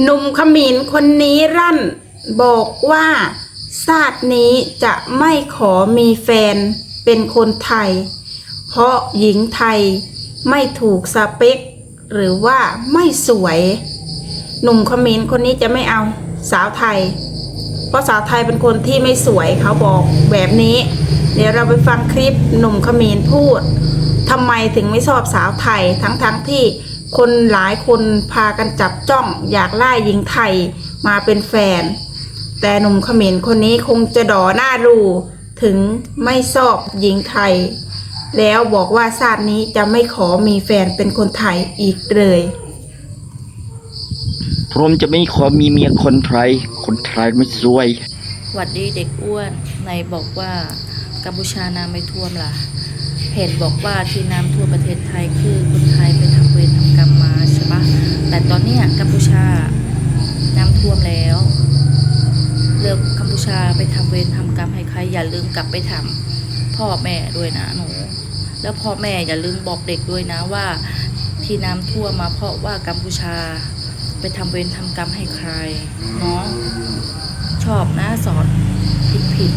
หนุ่มขมินคนนี้รั่น บอกว่าชาตินี้จะไม่ขอมีแฟนเป็นคนไทย เพราะหญิงไทยไม่ถูกสเปค หรือว่าไม่สวย หนุ่มขมินคนนี้จะไม่เอาสาวไทย เพราะสาวไทยเป็นคนที่ไม่สวยเขาบอกแบบนี้ เดี๋ยวเราไปฟังคลิปหนุ่มขมินพูดทำไมถึงไม่ชอบสาวไทยทั้งๆทที่ คนหลายคนพากันจับจ้องอยากไล่หญิงไทยมาเป็นแฟน แต่หนุ่มเขมรคนนี้คงจะดอหน้ารูถึงไม่ชอบหญิงไทย แล้วบอกว่าชาตินี้จะไม่ขอมีแฟนเป็นคนไทยอีกเลยผมจะไม่ขอมีเมียคนไทย คนไทยไม่สวยหวัดดีเด็กอ้วนในบอกว่ากัมพูชาน้ำไม่ท่วมล่ะเห็นบอกว่าที่น้ำท่วมประเทศไทยคือคนไทยไปท แต่ตอนนี้กัมพูชาน้ำท่วมแล้ว เลิกกัมพูชาไปทำเวรทำกรรมให้ใคร อย่าลืมกลับไปทำพ่อแม่ด้วยนะหนู แล้วพ่อแม่อย่าลืมบอกเด็กด้วยนะว่า ที่น้ำท่วมมาเพราะว่ากัมพูชาไปทำเวรทำกรรมให้ใครเนาะชอบนะสอนผิดผิด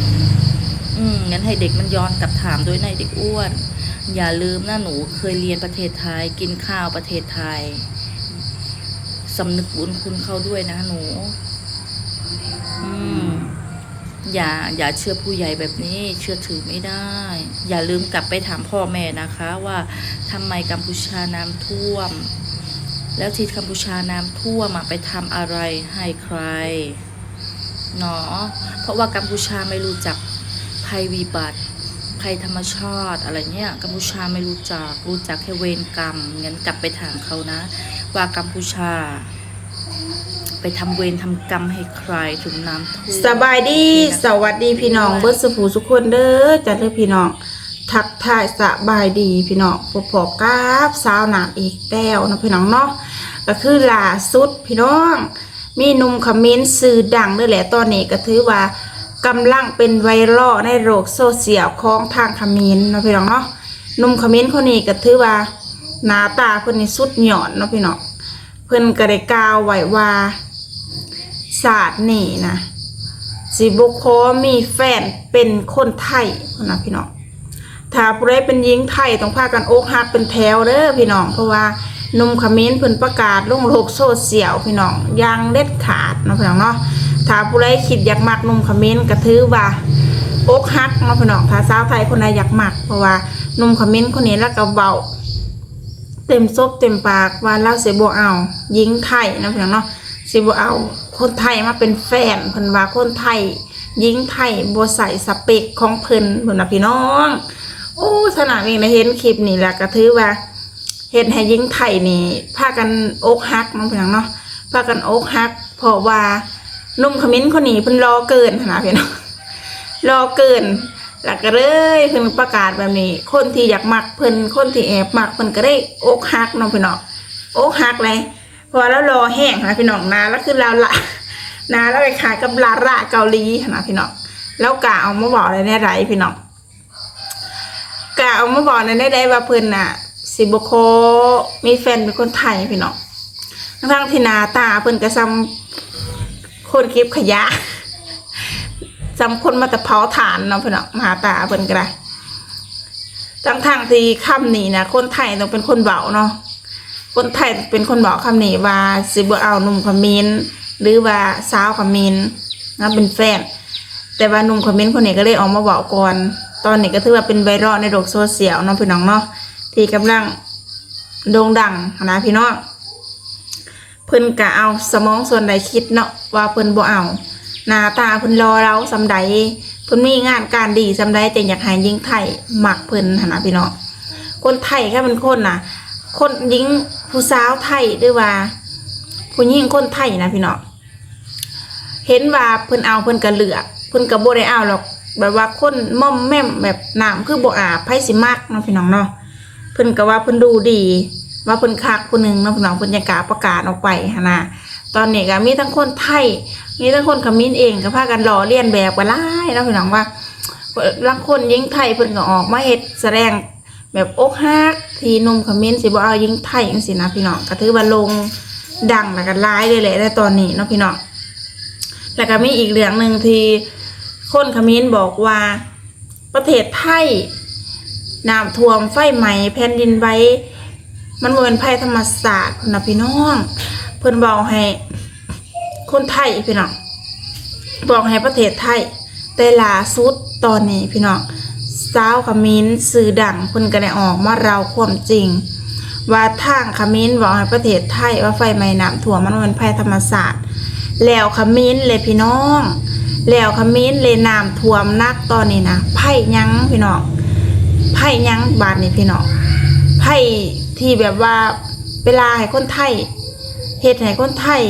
ๆอืมงั้นให้เด็กมันย้อนกลับถามด้วยนเด็กอ้วน อย่าลืมนะหนูเคยเรียนประเทศไทยกินข้าวประเทศไทย สำนึกบุญคุณเขาด้วยนะหนู อืมอย่า อย่าเชื่อผู้ใหญ่แบบนี้ เชื่อถือไม่ได้ อย่าลืมกลับไปถามพ่อแม่นะคะ ว่าทำไมกัมพูชาน้ำท่วม แล้วที่กัมพูชาน้ำท่วมอะไปทำอะไรให้ใครเนาะเพราะว่ากัมพูชาไม่รู้จักภัยวิบัติภัยธรรมชาติอะไรเงี้ยกัมพูชาไม่รู้จักรู้จักแค่เวรกรรมงั้นกลับไปถามเขานะ ว่ากัมพูชา ไปทำเวรทำกรรมให้ใครถึงน้ำท่วมสบายดี สวัสดีพี่น้องเบิร์สุภูสุกคนเด้อจ้ะเด้อพี่น้อง ทักทายสบายดีพี่น้องพอพอกราบสาวหนามอีกแล้วนะพี่น้องเนาะก็คือล่าสุดพี่น้อง มีหนุ่มคอมเมนต์สื่อดังด้วยแหละตอนนี้ก็ถือว่ากำลังเป็นไวรัลในโลกโซเชียลของทางคอมเมนต์นะพี่น้องเนาะหนุ่มคอมเมนต์คนนี้ก็ถือว่าหน้าตาเพิ่นนี่สุดหย่อนเนาะพี่น้อง เพิ่นก็ได้กล่าวไว้ว่าศาสตร์นี่นะสิบุคอมีแฟนเป็นคนไทยนะพี่น้องถ้าผู้ใดเป็นหญิงไทยต้องพากันอกหักเป็นแถวเด้อพี่น้องเพราะว่านุ่มขมิ้นเพิ่นประกาศลงโลกโซเชียลพี่น้องย่างเด็ดขาดนะพี่น้องเนาะถ้าผู้ใดคิดอยากมักนุ่มขมิ้นก็ถือว่าอกหักนะพี่น้องถ้าสาวไทยคนใดอยากมักเพราะว่านุ่มขมิ้นคนนี้แล้วก็เบา เต็มซบเต็มปากว่าเราเสิบ่เอาหญิงไทยนะพี่น้องเนาะเสิบ่เอา คนไทยมาเป็นแฟนเพิ่นว่าคนไทยหญิงไทยบใส่สเปคของเพิ่นเพิ่นนะพี่น้องโอ้สนามเองนะเห็นคลิปนี่แหละก็ถือว่าเฮ็ดให้หญิงไทยนี่พากันอกหักเนาะพี่น้องเนาะพากันอกหัก เพราะว่านุ่มขมิ้นคนนี้เพิ่นรอเกินนะพี่น้องรอเกิน แล้วก็เลยเพิ่นประกาศแบบนี้ คนที่อยากมักเพิ่นคนที่แอบมักเพิ่นก็ได้อกหักน้องพี่น้องอกหักเลยพอแล้วรอแห้งนะพี่น้องนาแล้วคือลาละนาแล้วไปขายกับลาระเกาหลีนะพี่น้องแล้วกะเอามาบอกในได้ไรพี่น้องกะเอามาบอกในได้ไรว่าเพิ่นน่ะสิบโคมีแฟนเป็นคนไทยพี่น้องทั้งที่หนาตาเพิ่นก็ซ้ำคนเก็บขยะ จำคนมาแต่เผาถ่านเนาะเพื่อนเนาะมหาตาเพิ่นก็ได้ทั้งทางที่คำนี้นะคนไทยต้องเป็นคนเบาเนาะคนไทยเป็นคนเบาคำนี้ว่าสิบ่เอาหนุ่มขมิ้นหรือว่าสาวขมิ้นนะเป็นแฟน แต่ว่าหนุ่มขมิ้นคนนี้ก็เลยออกมาบอกก่อน ตอนนี้ก็ถือว่าเป็นไวรัลในโลกโซเชียลเนาะพี่น้องเนาะที่กำลังโด่งดังนะพี่น้องเพิ่นกะเอาสมองส่วนใดคิดเนาะว่าเพิ่นบ่เอา หน้าตาเพิ่นรอเราสำใดเพิ่นมีงานการดีสำใดแต่อยากห้หญิงไทยหมักเพิ่นหนะพี่น้องคนไทยแค่เป็นคนน่ะคนหญิงผู้สาวไทยหรือว่า ผู้หญิงคนไทยนะพี่น้องเห็นว่าเพิ่นเอาเพิ่นก็เหลือกเพิ่นก็บ่ได้เอาหรอกแบบว่าคนม่อมแม่มแบบน้ำคือบ่อาบไผสิมักเนาะพี่น้องเนาะเพิ่นก็ว่าเพิ่นดูดี ว่าเพิ่นคักผู้หนึ่งเนาะพี่น้องเพิ่นยังกาประกาศออกไปหันะ ตอนนี้ก็มีทั้งคนไทยมีทั้งคนขมิ้นเองก็พากันล้อเลียนแบบกันหลายเนาะพี่น้องว่าบางคนหญิงไทยเพิ่นก็ออกมาเฮ็ดแสดงแบบอกหักทีนุ่มขมิ้นสิบ่เอาหญิงไทยจังซี่นะพี่น้องก็ถือว่าลงดังแล้วก็ร้ายเลยแหละในตอนนี้เนาะพี่น้องแล้วก็มีอีกเรื่องหนึ่งที่คนขมิ้นบอกว่าประเทศไทยน้ำท่วมไฟไหม้แผ่นดินไหวมันบ่เป็นภัยธรรมศาสตร์นะพี่น้อง พิ่นบอกให้ คนไทยพี่น้องบอกให้ประเทศไทย แต่ล่าสุดตอนนี้พี่น้องสาวขมิ้นสื่อดังเพิ่นก็ได้ออกมาเราความจริง ว่าทางขมิ้นบอกให้ประเทศไทยว่าไฟไหม้น้ำท่วมมันเป็นภัยธรรมศาสตร์ แล้วขมิ้นเลยพี่น้อง แล้วขมิ้นเลยน้ำท่วมนักตอนนี้นะไผ่ยังพี่น้องไผ่ยังบาดนี่พี่น้องไผ่ที่แบบว่าเวลาให้คนไทย เฮ็ดให้คนไทย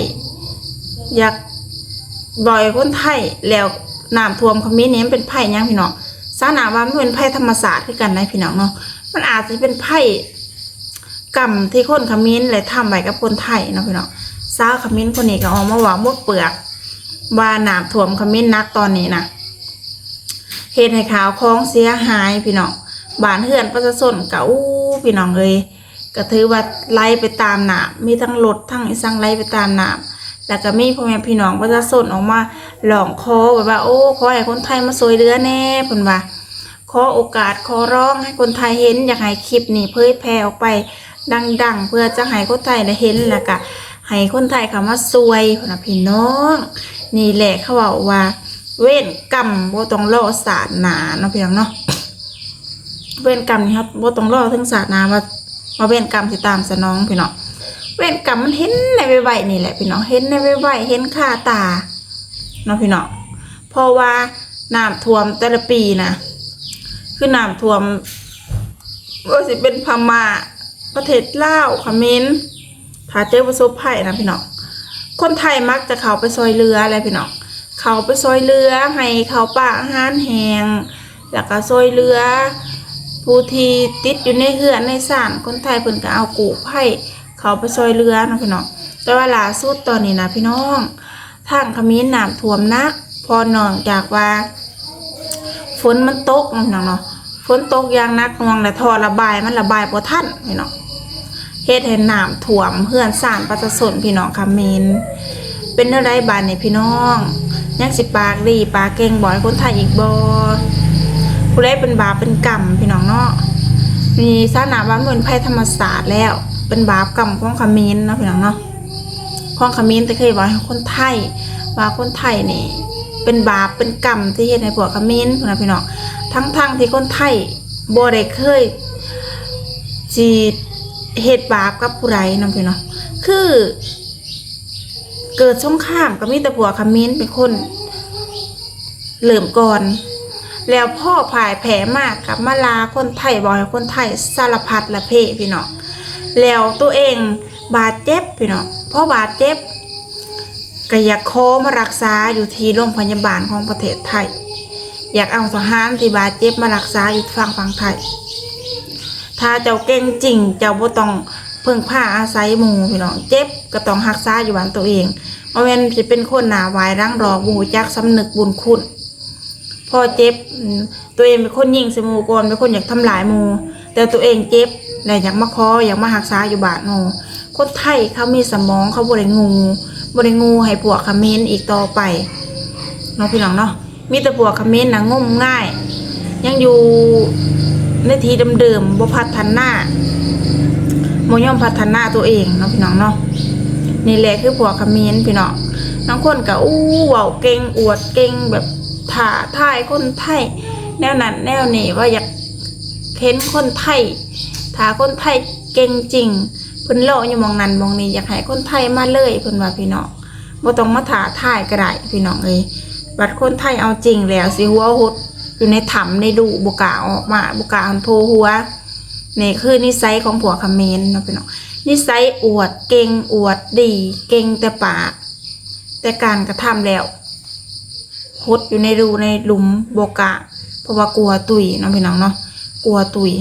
อยากบ่อยคนไทยแล้วน้ำท่วมขมิ้นนี่มันเป็นไผ่ยังพี่น้องสาหนาว่ามันเป็นไผ่ธรรมศาสตร์คือกันนะพี่น้องเนาะมันอาจจะเป็นไผ่กรรมที่คนขมิ้นเลยทำไว้กับคนไทยเนาะพี่น้องสาวขมิ้นคนนี้ก็ออกมาว่าหมดเปลือกว่าน้ำท่วมขมิ้นนักตอนนี้นะเหตุให้ขาวคล้องเสียหายพี่น้องบานเฮือนประชาชนก็อู้พี่น้องเลย ก็ถือว่าไล่ไปตามน้ำมีทั้งรถทั้งอีสังไล่ไปตามน้ำแล้วก็มีพ่อแม่พี่น้องประชาชนออกมาหลองคอแบบว่า โอ้ขอให้คนไทยมาสวยเรือแน่เพิ่นว่าขอโอกาสขอร้องให้คนไทยเห็นอยากให้คลิปนี้เผยแพร่ออกไปดัง ๆ เพื่อจะให้คนไทยได้เห็นแล้วก็ให้คนไทยเขามาซวยพุ่นะพี่น้อง นี่แหละเขาบอกว่า เว้นกรรมบ่ต้องรอศาสนาเนาะพี่น้องเนาะเว้นกรรมนี่ครับบ่ต้องรอถึงศาสนาว่า มาเว้นกรรมสิตามสนองพี่น้องเว้นกรรมมันเห็นในไวๆนี่แหละพี่น้องเห็นในไวๆเห็นค่าตาเนาะพี่น้องเพราะว่าน้ำท่วมแต่ละปีนะคือน้ำท่วมว่าสิเป็นพม่าประเทศลาวเขมรถ้าเจอประสบภัยนะพี่น้องคนไทยมักจะเข้าไปซอยเรืออะไรพี่น้องเขาไปซอยเรือให้เขาป่าอาหารแหงแล้วก็ซอยเรือ ผู้ที่ติดอยู่ในเหือนในสานคนไทยเพิ่นก็เอากูไผ่เขาไปซอยเรือนะพี่น้องแต่ว่าล่าสุดตอนนี้นะพี่น้องทางขมิ้นน้ำท่วมนัก พอนองจากว่าฝนมันตกนะพี่น้องเนาะฝนตกอย่างนักน่วงและท่อระบายมันระบายบ่ทันพี่น้องเฮ็ดให้น้ำท่วมเฮือนซ่านประชาชนพี่น้องคำเมนเป็นอะไรบานนี่พี่น้องยังสิปากดีปากเก่งบ่ให้คนไทยอีกบ่ ผู้ใดเป็นบาปเป็นกรรมพี่น้องเนาะมีศาสนาบ้านเมืองภัยธรรมศาสตร์แล้ว เป็นบาปกรรมของคำเมนนะพี่น้องเนาะของคำเมนแต่เคยบอกคนไทยว่าคนไทยนี่ เป็นบาปเป็นกรรมที่เฮ็ดให้พวกคำเมนพุ่นนะพี่น้องทั้งทางๆที่คนไทยบ่ได้เคยจีเหตุบาปกับผู้ใดนำพี่เนาะคือ เกิดสงครามก็มีแต่ผัวคำมิ้นเป็นคนเริ่อมก่อน แล้วพ่อผายแผลมากกับมาลาคนไทยบอกให้คนไทยสารพัดละเพพี่น้องแล้วตัวเองบาดเจ็บพี่น้องเพราะบาดเจ็บก็อยากขอมารักษาอยู่ที่โรงพยาบาลของประเทศไทย อยากเอาทหารที่บาดเจ็บมารักษาอยู่ฝั่งฝั่งไทย ถ้าเจ้าเก่งจริงเจ้าบ่ต้องเพิ่งผ้าอาศัยหมูพี่น้องเจ็บก็ต้องรักษาอยู่บ้านตัวเองบ่แม่นสิเป็นคนหนาวายร่างรอบูจักสำนึกบุญคุณ พอเจ็บตัวเองเป็นคนยิงสมูก่อนเป็นคนอยากทำลายมู่แต่ตัวเองเจ็บแล้วอยากมาคออยากมารักษาอยู่บานหมู่คนไทยเขามีสมองเขาบ่ได้งูบ่ได้งูให้พวกเขมิ้นอีกต่อไปเนาะพี่น้องเนาะมีแต่พวกคอมเมนต์นะงมง่าย ยังอยู่ในทีเดิมๆบ่พัฒนาบ่ยอมพัฒนาตัวเองเนาะพี่น้องเนาะนี่แหละคือพวกคอมเมนต์พี่น้องบางคนก็อู้เว้าเก่งอวดเก่งแบบ ถ่าทายคนไทย แนวนั้นแนวนี้ว่าอยากเห็นคนไทยถ้าคนไทยเก่งจริงเพิ่นเลาะอยู่มองนั้นมองนี้อยากให้คนไทยมาเลยเพิ่นว่าพี่น้องบ่ต้องมาถ่าทายก็ได้พี่น้องเอ้ยบัดคนไทยเอาจริงแล้วสิหัวหดอยู่ในถ้ำในดูบุกาออกมาบุกาหันโพหัวนี่คือนิสัยของผัวคเขมนเนาะพี่น้องนิสัยอวดเก่งอวดดี เก่งแต่ปาก แต่การกระทำแล้ว หดอยู่ในรูในหลุมบกล้าเพราะว่ากลัวตุยเนาะพี่น้องเนาะกลัวตุย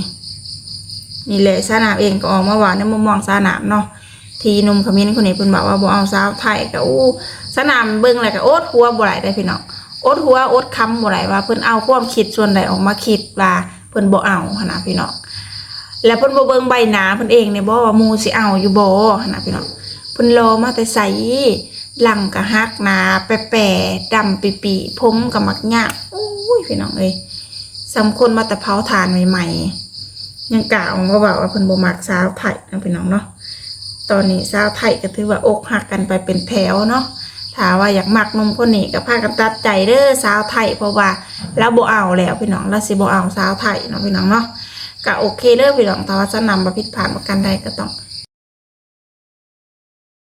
นี่แหละสนามเองก็ออกมาว่าในมุมมองสนามเนาะทีนุ่มคอมเมนคนนี้เพิ่นบอกว่าบ่เอาสาวไทยก็อู้สนามเบิ่งแล้วก็โอดหัวบ่ไหลได้พี่น้องโอดหัวโอดคำบ่ไหลว่าเพิ่นเอาความคิดส่วนใดออกมาคิดว่าเพิ่นบ่เอาหนนะพี่น้องแล้วเพิ่นบ่เบิ่งใบหน้าเพิ่นเองเนี่ยบ่ว่ามูสิเอาอยู่บ่หนนะพี่น้องเพิ่นรอมาแต่ใส หลังกะฮักนาแปะๆดำปีปีๆผมก็มักยากอุ้ยพี่น้องเอ้ยสำคนมาแต่เผาถ่านใหม่ๆยังกล่าวว่าบอกว่าเพิ่นบ่มักสาวไทยนะพี่น้องเนาะตอนนี้สาวไทยก็ถือว่าอกหักกันไปเป็นแถวเนาะถ้าว่าอยากมักนมคนนี้ก็พากันตัดใจเด้อสาวไทยเพราะว่าเราบ่เอาแล้วพี่น้องเราสิบ่เอาสาวไทยเนาะพี่น้องเนาะก็โอเคเด้อพี่น้องแต่ว่าจะนำมาผิดพลาดประกันใดก็ต้อง